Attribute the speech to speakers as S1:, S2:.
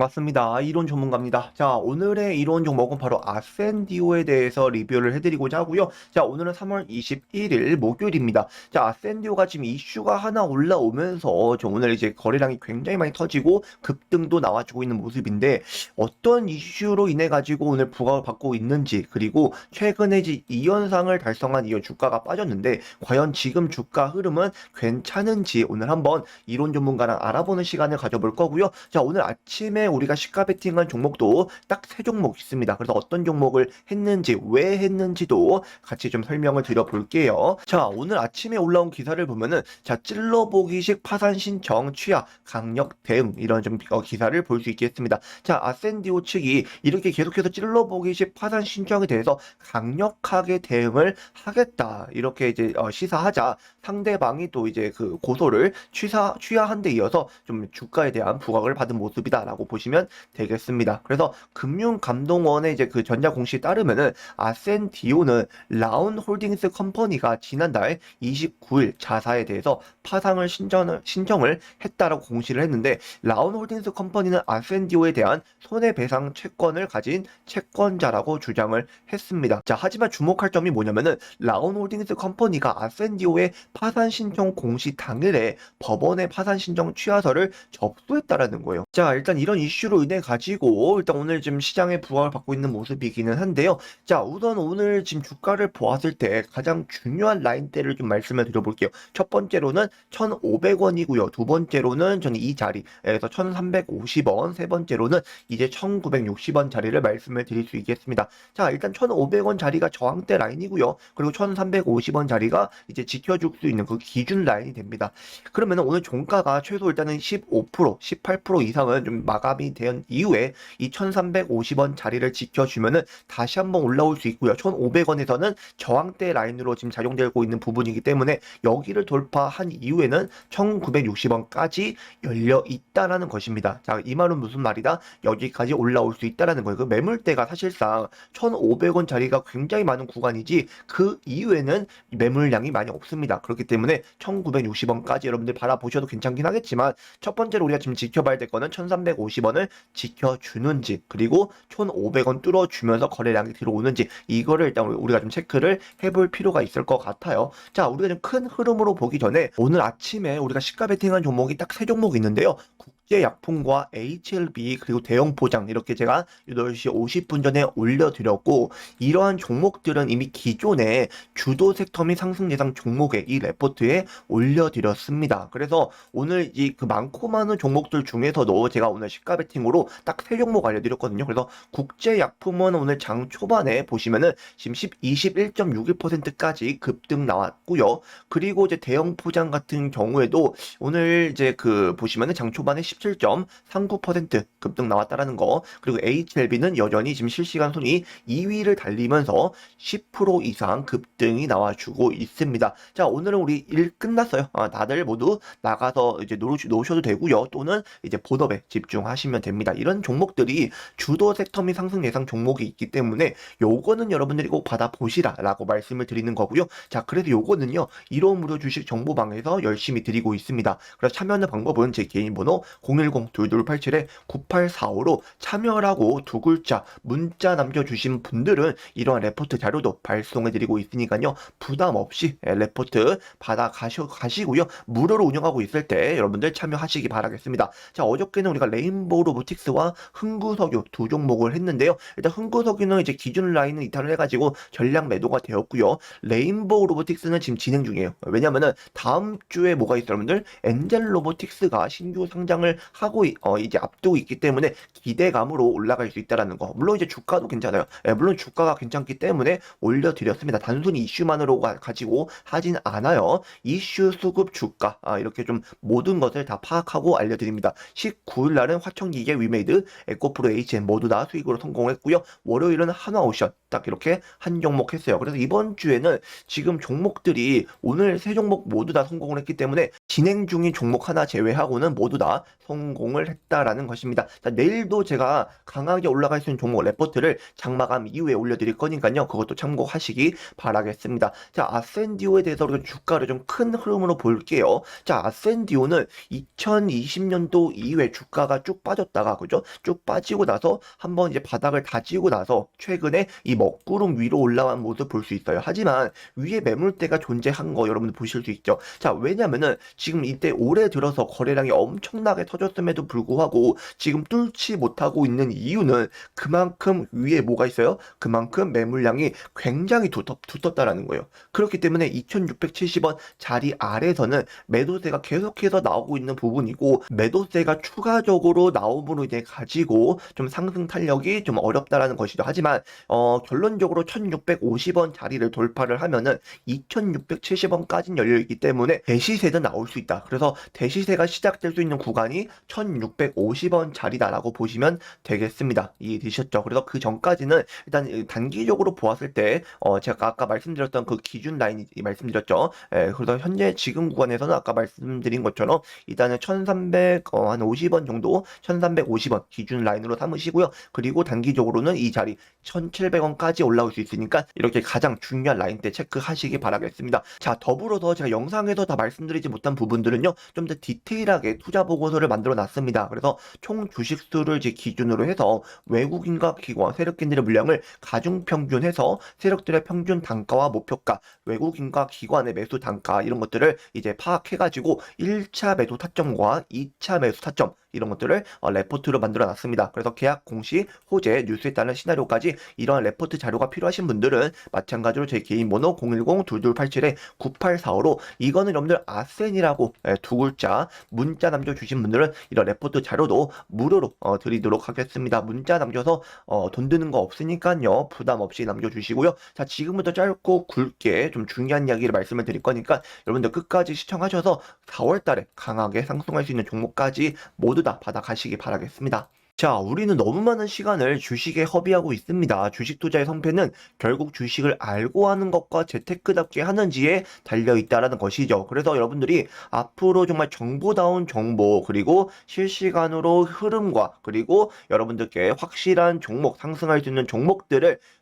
S1: 반갑습니다. 이론 전문가입니다. 자, 오늘의 이론 종목은 바로 아센디오에 대해서 리뷰를 해드리고자 하고요. 자, 오늘은 3월 21일 목요일입니다. 자, 아센디오가 지금 이슈가 하나 올라오면서 저 오늘 이제 거래량이 굉장히 많이 터지고 급등도 나와주고 있는 모습인데 어떤 이슈로 인해 가지고 오늘 부각을 받고 있는지 그리고 최근에 이제 이 현상을 달성한 이후 주가가 빠졌는데 과연 지금 주가 흐름은 괜찮은지 오늘 한번 이론 전문가랑 알아보는 시간을 가져볼 거고요. 자, 오늘 아침에 우리가 시가 베팅한 종목도 딱 세 종목 있습니다. 그래서 어떤 종목을 했는지 왜 했는지도 같이 좀 설명을 드려볼게요. 자, 오늘 아침에 올라온 기사를 보면은 자, 찔러보기식 파산 신청 취하 강력 대응 이런 좀 어, 기사를 볼 수 있겠습니다. 자, 아센디오 측이 이렇게 계속해서 찔러보기식 파산 신청에 대해서 강력하게 대응을 하겠다 이렇게 이제 어, 시사하자 상대방이 또 이제 그 고소를 취사 취하한 데 이어서 좀 주가에 대한 부각을 받은 모습이다라고 보시 면 되겠습니다. 그래서 금융감독원의 이제 그 전자 공시에 따르면은 아센디오는 라운 홀딩스 컴퍼니가 지난달 29일 자사에 대해서 파상을 신청을 신청을 했다라고 공시를 했는데 라운 홀딩스 컴퍼니는 아센디오에 대한 손해배상 채권을 가진 채권자라고 주장을 했습니다. 자, 하지만 주목할 점이 뭐냐면은 라운 홀딩스 컴퍼니가 아센디오의 파산 신청 공시 당일에 법원의 파산 신청 취하서를 접수했다라는 거예요. 자, 일단 이런 이슈로 인해 가지고 일단 오늘 지금 시장에 부각을 받고 있는 모습이기는 한데요. 자, 우선 오늘 지금 주가를 보았을 때 가장 중요한 라인대를 좀 말씀을 드려볼게요. 첫 번째로는 1,500원이고요. 두 번째로는 저는 이 자리에서 1,350원, 세 번째로는 이제 1,960원 자리를 말씀을 드릴 수 있겠습니다. 자, 일단 1,500원 자리가 저항대 라인이고요. 그리고 1,350원 자리가 이제 지켜줄 수 있는 그 기준 라인이 됩니다. 그러면 오늘 종가가 최소 일단은 15%, 18% 이상은 좀마 감이 된 이후에 이 1350원 자리를 지켜주면은 다시 한번 올라올 수 있고요. 1500원에서는 저항대 라인으로 지금 작용되고 있는 부분이기 때문에 여기를 돌파한 이후에는 1960원까지 열려 있다라는 것입니다. 자, 이 말은 무슨 말이다? 여기까지 올라올 수 있다라는 거예요. 그 매물대가 사실상 1500원 자리가 굉장히 많은 구간이지 그 이후에는 매물량이 많이 없습니다. 그렇기 때문에 1960원까지 여러분들 바라보셔도 괜찮긴 하겠지만 첫 번째로 우리가 지금 지켜봐야 될 거는 1350 원을 지켜주는지 그리고 1500원 뚫어주면서 거래량이 들어오는지 이거를 일단 우리가 좀 체크를 해볼 필요가 있을 것 같아요. 자, 우리가 좀 큰 흐름으로 보기 전에 오늘 아침에 우리가 시가 베팅한 종목이 딱 세 종목 있는데요. 국제약품과 HLB 그리고 대형 포장 이렇게 제가 8시 50분 전에 올려드렸고 이러한 종목들은 이미 기존에 주도 섹터 및 상승 예상 종목에 이 레포트에 올려드렸습니다. 그래서 오늘 이 그 많고 많은 종목들 중에서도 제가 오늘 시가 베팅으로 딱 세 종목 알려드렸거든요. 그래서 국제약품은 오늘 장 초반에 보시면은 지금 10, 21.61%까지 급등 나왔고요. 그리고 이제 대형 포장 같은 경우에도 오늘 이제 그 보시면은 장 초반에 17.39% 급등 나왔다라는 거. 그리고 HLB는 여전히 지금 실시간 순위 2위를 달리면서 10% 이상 급등이 나와주고 있습니다. 자, 오늘은 우리 일 끝났어요. 아, 다들 모두 나가서 이제 놓, 놓으셔도 되고요. 또는 이제 본업에 집중하시면 됩니다. 이런 종목들이 주도 섹터 및 상승 예상 종목이 있기 때문에 요거는 여러분들이 꼭 받아보시라라고 말씀을 드리는 거고요. 자, 그래서 요거는요. 1호 무료 주식 정보방에서 열심히 드리고 있습니다. 그래서 참여하는 방법은 제 개인 번호 010-2287-9845로 참여라고 두 글자 문자 남겨주신 분들은 이러한 레포트 자료도 발송해드리고 있으니까요. 부담 없이 예, 레포트 받아 가시, 가시고요. 무료로 운영하고 있을 때 여러분들 참여하시기 바라겠습니다. 자, 어저께는 우리가 레인보우 로보틱스와 흥구석유 두 종목을 했는데요. 일단 흥구석유는 이제 기준 라인을 이탈을 해가지고 전량 매도가 되었고요. 레인보우 로보틱스는 지금 진행 중이에요. 왜냐면은 다음 주에 뭐가 있어요, 여러분들? 엔젤 로보틱스가 신규 상장 을 하고 있- 어, 이제 앞두고 있기 때문에 기대감으로 올라갈 수 있다라는 거. 물론 이제 주가도 괜찮아요. 예, 물론 주가가 괜찮기 때문에 올려드렸습니다. 단순히 이슈만으로 가, 가지고 하진 않아요. 이슈 수급 주가 아, 이렇게 좀 모든 것을 다 파악하고 알려드립니다. 19일 날은 화청기계 위메이드, 에코프로 HM 모두 다 수익으로 성공했고요. 월요일은 한화오션 딱 이렇게 한 종목 했어요. 그래서 이번 주에는 지금 종목들이 오늘 세 종목 모두 다 성공을 했기 때문에 진행 중인 종목 하나 제외하고는 모두 다다 성공을 했다라는 것입니다. 자, 내일도 제가 강하게 올라갈 수 있는 종목 레포트를 장마감 이후에 올려드릴 거니까요. 그것도 참고하시기 바라겠습니다. 자, 아센디오에 대해서 주가를 좀 큰 흐름으로 볼게요. 자, 아센디오는 2020년도 이후에 주가가 쭉 빠졌다가 그죠? 쭉 빠지고 나서 한번 이제 바닥을 다지고 나서 최근에 이 먹구름 위로 올라간 모습 볼 수 있어요. 하지만 위에 매물대가 존재한 거 여러분들 보실 수 있죠. 자, 왜냐면은 지금 이때 올해 들어서 거래량이 엄청나 게 터졌음에도 불구하고 지금 뚫지 못하고 있는 이유는 그만큼 위에 뭐가 있어요? 그만큼 매물량이 굉장히 두텁, 두텁다라는 거예요. 그렇기 때문에 2670원 자리 아래서는 매도세가 계속해서 나오고 있는 부분이고 매도세가 추가적으로 나옴으로 이제 가지고 좀 상승 탄력이 좀 어렵다라는 것이죠. 하지만 어, 결론적으로 1650원 자리를 돌파를 하면은 2670원까지는 열려있기 때문에 대시세도 나올 수 있다. 그래서 대시세가 시작될 수 있는 구간 이 1650원 자리다라고 보시면 되겠습니다. 이해되셨죠? 그래서 그 전까지는 일단 단기적으로 보았을 때 어, 제가 아까 말씀드렸던 그 기준 라인이 말씀드렸죠. 예, 그래서 현재 지금 구간에서는 아까 말씀드린 것처럼 일단은 1300, 어, 한 50원 정도, 1350원 기준 라인으로 삼으시고요. 그리고 단기적으로는 이 자리 1700원까지 올라올 수 있으니까 이렇게 가장 중요한 라인 때 체크하시기 바라겠습니다. 자, 더불어서 제가 영상에서 다 말씀드리지 못한 부분들은요, 좀 더 디테일하게 투자 보고 서를 만들어 놨습니다. 그래서 총 주식수를 이제 기준으로 해서 외국인과 기관, 세력인들의 물량을 가중평균해서 세력들의 평균 단가와 목표가, 외국인과 기관의 매수 단가 이런 것들을 이제 파악해가지고 1차 매도 타점과 2차 매수 타점 이런 것들을 어, 레포트로 만들어 놨습니다. 그래서 계약 공시, 호재, 뉴스에 따른 시나리오까지 이런 레포트 자료가 필요하신 분들은 마찬가지로 제 개인 번호 010-2287-9845로 이거는 여러분들 아센이라고 예, 두 글자 문자 남겨 주신 분들은 이런 레포트 자료도 무료로 어, 드리도록 하겠습니다. 문자 남겨서 어, 돈 드는 거 없으니까요. 부담 없이 남겨 주시고요. 자, 지금부터 짧고 굵게 좀 중요한 이야기를 말씀을 드릴 거니까 여러분들 끝까지 시청하셔서 4월 달에 강하게 상승할 수 있는 종목까지 모두 다 받아가시기 바라겠습니다. 자, 우리는 너무 많은 시간을 주식에 허비하고 있습니다. 주식 투자의 성패는 결국 주식을 알고 하는 것과 재테크답게 하는지에 달려 있다라는 것이죠. 그래서 여러분들이 앞으로 정말 정보다운 정보, 그리고 실시간으로 흐름과, 그리고 여러분들께 확실한 종목, 상승할 수 있는 종목들을